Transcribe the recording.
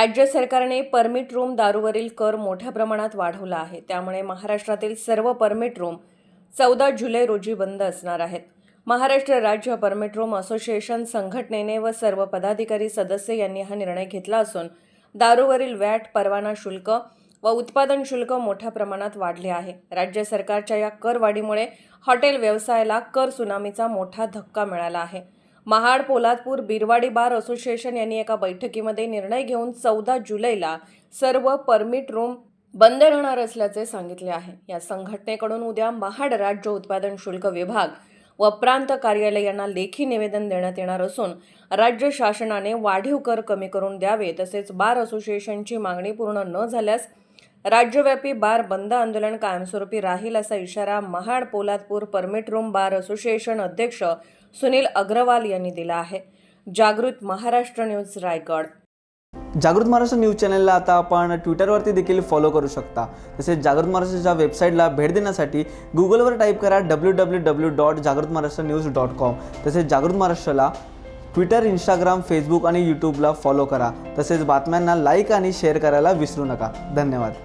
राज्य सरकारने permit room दारूवरील कर मोठ्या प्रमाणात वाढवला आहे. त्यामुळे महाराष्ट्रातील सर्व परमिट रूम चौदा जुलै रोजी बंद असणार आहेत. महाराष्ट्र राज्य परमिट रूम असोसिएशन संघटनेने व सर्व पदाधिकारी सदस्य यांनी हा निर्णय घेतला असून दारूवरील वॅट परवाना शुल्क व उत्पादन शुल्क मोठ्या प्रमाणात वाढले आहे. राज्य सरकारच्या या करवाढीमुळे हॉटेल व्यवसायाला कर सुनामीचा मोठा धक्का मिळाला आहे. महाड पोलादपूर बिरवाडी बार असोसिएशन यांनी एका बैठकीमध्ये निर्णय घेऊन चौदा जुलैला सर्व परमिट रूम बंद राहणार असल्याचे सांगितले आहे. या संघटनेकडून उद्या महाड राज्य उत्पादन शुल्क विभाग व प्रांत कार्यालय यांना लेखी निवेदन देण्यात येणार असून राज्य शासनाने वाढीव कर कमी करून द्यावे तसेच बार असोसिएशनची मागणी पूर्ण न झाल्यास राज्यव्यापी बार बंद आंदोलन कायमस्वरूपी राहील असा इशारा Mahad Poladpur permit room bar association अध्यक्ष सुनील अग्रवाल यांनी दिला आहे. जागृत महाराष्ट्र न्यूज रायगड. जागृत महाराष्ट्र न्यूज चॅनलला आता आपण ट्विटरवरती देखील फॉलो करू शकता. तसेच जागृत महाराष्ट्राच्या वेबसाईटला भेट देण्यासाठी गुगलवर टाईप करा डब्ल्यू डब्ल्यू डब्ल्यू डॉट जागृत महाराष्ट्र न्यूज डॉट कॉम. तसेच जागृत महाराष्ट्राला ट्विटर इंस्टाग्राम फेसबुक आणि यूट्यूबला फॉलो करा. तसेच बातम्यांना लाईक आणि शेअर करायला विसरू नका. धन्यवाद.